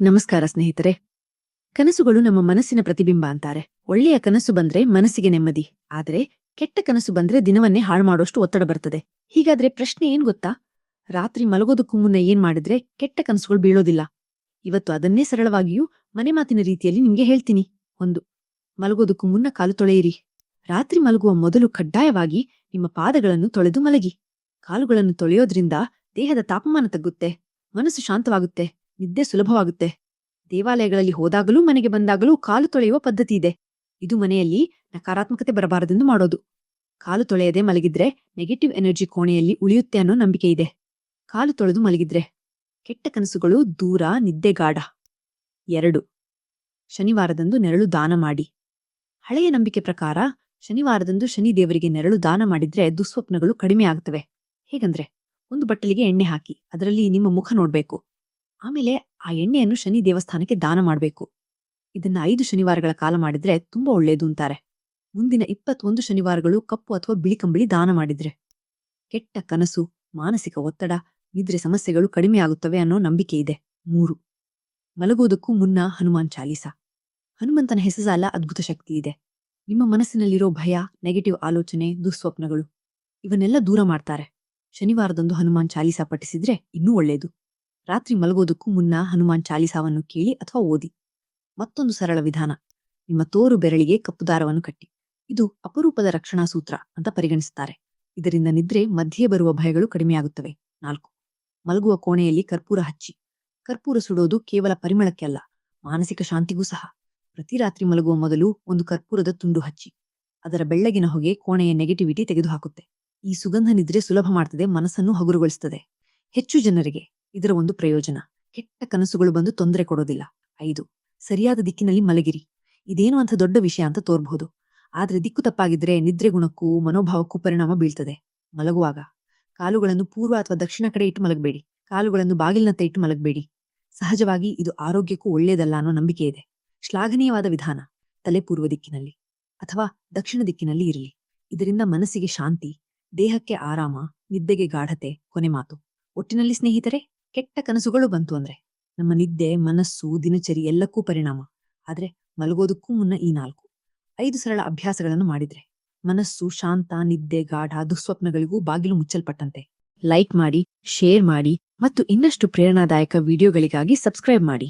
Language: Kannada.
ನಮಸ್ಕಾರ ಸ್ನೇಹಿತರೆ. ಕನಸುಗಳು ನಮ್ಮ ಮನಸ್ಸಿನ ಪ್ರತಿಬಿಂಬ ಅಂತಾರೆ. ಒಳ್ಳೆಯ ಕನಸು ಬಂದ್ರೆ ಮನಸ್ಸಿಗೆ ನೆಮ್ಮದಿ. ಆದರೆ ಕೆಟ್ಟ ಕನಸು ಬಂದ್ರೆ ದಿನವನ್ನೇ ಹಾಳು ಮಾಡೋಷ್ಟು ಒತ್ತಡ ಬರ್ತದೆ. ಹೀಗಾದ್ರೆ ಪ್ರಶ್ನೆ ಏನ್ ಗೊತ್ತಾ? ರಾತ್ರಿ ಮಲಗೋದಕ್ಕೂ ಮುನ್ನ ಏನ್ ಮಾಡಿದ್ರೆ ಕೆಟ್ಟ ಕನಸುಗಳು ಬೀಳೋದಿಲ್ಲ. ಇವತ್ತು ಅದನ್ನೇ ಸರಳವಾಗಿಯೂ ಮನೆ ಮಾತಿನ ರೀತಿಯಲ್ಲಿ ನಿಮ್ಗೆ ಹೇಳ್ತೀನಿ. ಒಂದು, ಮಲಗೋದಕ್ಕೂ ಮುನ್ನ ಕಾಲು ತೊಳೆಯಿರಿ. ರಾತ್ರಿ ಮಲಗುವ ಮೊದಲು ಕಡ್ಡಾಯವಾಗಿ ನಿಮ್ಮ ಪಾದಗಳನ್ನು ತೊಳೆದು ಮಲಗಿ. ಕಾಲುಗಳನ್ನು ತೊಳೆಯೋದ್ರಿಂದ ದೇಹದ ತಾಪಮಾನ ತಗ್ಗುತ್ತೆ. ಮನಸ್ಸು ಶಾಂತವಾಗುತ್ತೆ. ನಿದ್ದೆ ಸುಲಭವಾಗುತ್ತೆ. ದೇವಾಲಯಗಳಲ್ಲಿ ಹೋದಾಗಲೂ ಮನೆಗೆ ಬಂದಾಗಲೂ ಕಾಲು ತೊಳೆಯುವ ಪದ್ಧತಿ ಇದೆ. ಇದು ಮನೆಯಲ್ಲಿ ನಕಾರಾತ್ಮಕತೆ ಬರಬಾರದೆಂದು ಮಾಡೋದು. ಕಾಲು ತೊಳೆಯದೆ ಮಲಗಿದ್ರೆ ನೆಗೆಟಿವ್ ಎನರ್ಜಿ ಕೋಣೆಯಲ್ಲಿ ಉಳಿಯುತ್ತೆ ಅನ್ನೋ ನಂಬಿಕೆ ಇದೆ. ಕಾಲು ತೊಳೆದು ಮಲಗಿದ್ರೆ ಕೆಟ್ಟ ಕನಸುಗಳು ದೂರ, ನಿದ್ದೆ ಗಾಢ. ಎರಡು. ಶನಿವಾರದಂದು ನೆರಳು ದಾನ ಮಾಡಿ. ಹಳೆಯ ನಂಬಿಕೆ ಪ್ರಕಾರ ಶನಿವಾರದಂದು ಶನಿ ದೇವರಿಗೆ ನೆರಳು ದಾನ ಮಾಡಿದ್ರೆ ದುಸ್ವಪ್ನಗಳು ಕಡಿಮೆ ಆಗ್ತವೆ. ಹೇಗಂದ್ರೆ, ಒಂದು ಬಟ್ಟಲಿಗೆ ಎಣ್ಣೆ ಹಾಕಿ, ಅದರಲ್ಲಿ ನಿಮ್ಮ ಮುಖ ನೋಡ್ಬೇಕು. ಆಮೇಲೆ ಆ ಎಣ್ಣೆಯನ್ನು ಶನಿ ದೇವಸ್ಥಾನಕ್ಕೆ ದಾನ ಮಾಡಬೇಕು. ಇದನ್ನ ಐದು ಶನಿವಾರಗಳ ಕಾಲ ಮಾಡಿದ್ರೆ ತುಂಬಾ ಒಳ್ಳೇದು ಅಂತಾರೆ. ಮುಂದಿನ ಇಪ್ಪತ್ತೊಂದು ಶನಿವಾರಗಳು ಕಪ್ಪು ಅಥವಾ ಬಿಳಿ ಕಂಬಳಿ ದಾನ ಮಾಡಿದ್ರೆ. ಕೆಟ್ಟ ಕನಸು, ಮಾನಸಿಕ ಒತ್ತಡ ನಿದ್ರೆ ಸಮಸ್ಯೆಗಳು ಕಡಿಮೆ ಆಗುತ್ತವೆ ಅನ್ನೋ ನಂಬಿಕೆ ಇದೆ. ಮೂರು. ಮಲಗೋದಕ್ಕೂ ಮುನ್ನ ಹನುಮಾನ್ ಚಾಲೀಸ. ಹನುಮಂತನ ಹೆಸಸಾಲ ಅದ್ಭುತ ಶಕ್ತಿ ಇದೆ. ನಿಮ್ಮ ಮನಸ್ಸಿನಲ್ಲಿರೋ ಭಯ, ನೆಗೆಟಿವ್ ಆಲೋಚನೆ, ದುಸ್ವಪ್ನಗಳು, ಇವನ್ನೆಲ್ಲ ದೂರ ಮಾಡ್ತಾರೆ. ಶನಿವಾರದಂದು ಹನುಮಾನ್ ಚಾಲೀಸ ಪಠಿಸಿದ್ರೆ ಇನ್ನೂ ಒಳ್ಳೆಯದು ರಾತ್ರಿ ಮಲಗೋದಕ್ಕೂ ಮುನ್ನ ಹನುಮಾನ್ ಚಾಲಿಸಾವನ್ನು ಕೇಳಿ ಅಥವಾ ಓದಿ. ಮತ್ತೊಂದು ಸರಳ ವಿಧಾನ. ನಿಮ್ಮ ತೋರು ಬೆರಳಿಗೆ ಕಪ್ಪು ದಾರವನ್ನು ಕಟ್ಟಿ. ಇದು ಅಪರೂಪದ ರಕ್ಷಣಾ ಸೂತ್ರ ಅಂತ ಪರಿಗಣಿಸುತ್ತಾರೆ. ಇದರಿಂದ ನಿದ್ರೆ ಮಧ್ಯೆ ಬರುವ ಭಯಗಳು ಕಡಿಮೆಯಾಗುತ್ತವೆ ನಾಲ್ಕು. ಮಲಗುವ ಕೋಣೆಯಲ್ಲಿ ಕರ್ಪೂರ ಹಚ್ಚಿ. ಕರ್ಪೂರ ಸುಡೋದು ಕೇವಲ ಪರಿಮಳಕ್ಕೆ ಅಲ್ಲ, ಮಾನಸಿಕ ಶಾಂತಿಗೂ ಸಹ. ಪ್ರತಿ ರಾತ್ರಿ ಮಲಗುವ ಮೊದಲು ಒಂದು ಕರ್ಪೂರದ ತುಂಡು ಹಚ್ಚಿ. ಅದರ ಬೆಳ್ಳಗಿನ ಹೊಗೆ ಕೋಣೆಯ ನೆಗೆಟಿವಿಟಿ ತೆಗೆದುಹಾಕುತ್ತೆ. ಈ ಸುಗಂಧ ನಿದ್ರೆ ಸುಲಭ ಮಾಡ್ತದೆ, ಮನಸ್ಸನ್ನು ಹಗುರುಗೊಳಿಸುತ್ತದೆ ಹೆಚ್ಚು ಜನರಿಗೆ. ಇದರ ಒಂದು ಪ್ರಯೋಜನ. ಕೆಟ್ಟ ಕನಸುಗಳು ಬಂದು ತೊಂದರೆ ಕೊಡೋದಿಲ್ಲ. ಐದು, ಸರಿಯಾದ ದಿಕ್ಕಿನಲ್ಲಿ ಮಲಗಿರಿ. ಇದೇನು ಅಂತ ದೊಡ್ಡ ವಿಷಯ ಅಂತ ತೋರ್ಬಹುದು. ಆದ್ರೆ ದಿಕ್ಕು ತಪ್ಪಾಗಿದ್ರೆ ನಿದ್ರೆ ಗುಣಕ್ಕೂ ಮನೋಭಾವಕ್ಕೂ ಪರಿಣಾಮ ಬೀಳ್ತದೆ. ಮಲಗುವಾಗ. ಕಾಲುಗಳನ್ನು ಪೂರ್ವ ಅಥವಾ ದಕ್ಷಿಣ ಕಡೆ ಇಟ್ಟು ಮಲಗಬೇಡಿ. ಕಾಲುಗಳನ್ನು ಬಾಗಿಲಿನತ್ತ ಇಟ್ಟು ಮಲಗಬೇಡಿ. ಸಹಜವಾಗಿ ಇದು ಆರೋಗ್ಯಕ್ಕೂ ಒಳ್ಳೆಯದಲ್ಲ ಅನ್ನೋ ನಂಬಿಕೆ ಇದೆ. ಶ್ಲಾಘನೀಯವಾದ ವಿಧಾನ. ತಲೆ ಪೂರ್ವ ದಿಕ್ಕಿನಲ್ಲಿ ಅಥವಾ ದಕ್ಷಿಣ ದಿಕ್ಕಿನಲ್ಲಿ ಇರಲಿ. ಇದರಿಂದ ಮನಸ್ಸಿಗೆ ಶಾಂತಿ, ದೇಹಕ್ಕೆ ಆರಾಮ, ನಿದ್ದೆಗೆ ಗಾಢತೆ, ಕೊನೆ ಮಾತು. ಒಟ್ಟಿನಲ್ಲಿ ಸ್ನೇಹಿತರೆ ಕೆಟ್ಟ ಕನಸುಗಳು ಬಂತು ಅಂದ್ರೆ ನಮ್ಮ ನಿದ್ದೆ, ಮನಸ್ಸು, ದಿನಚರಿ ಎಲ್ಲಕ್ಕೂ ಪರಿಣಾಮ. ಆದ್ರೆ ಮಲಗೋದಕ್ಕೂ ಮುನ್ನ ಈ ನಾಲ್ಕು. ಐದು ಸರಳ ಅಭ್ಯಾಸಗಳನ್ನು ಮಾಡಿದ್ರೆ ಮನಸ್ಸು ಶಾಂತ, ನಿದ್ದೆ, ಗಾಢ, ದುಸ್ವಪ್ನಗಳಿಗೂ ಬಾಗಿಲು ಮುಚ್ಚಲ್ಪಟ್ಟಂತೆ. ಲೈಕ್ ಮಾಡಿ ಶೇರ್ ಮಾಡಿ ಮತ್ತು ಇನ್ನಷ್ಟು ಪ್ರೇರಣಾದಾಯಕ ವಿಡಿಯೋಗಳಿಗಾಗಿ ಸಬ್ಸ್ಕ್ರೈಬ್ ಮಾಡಿ.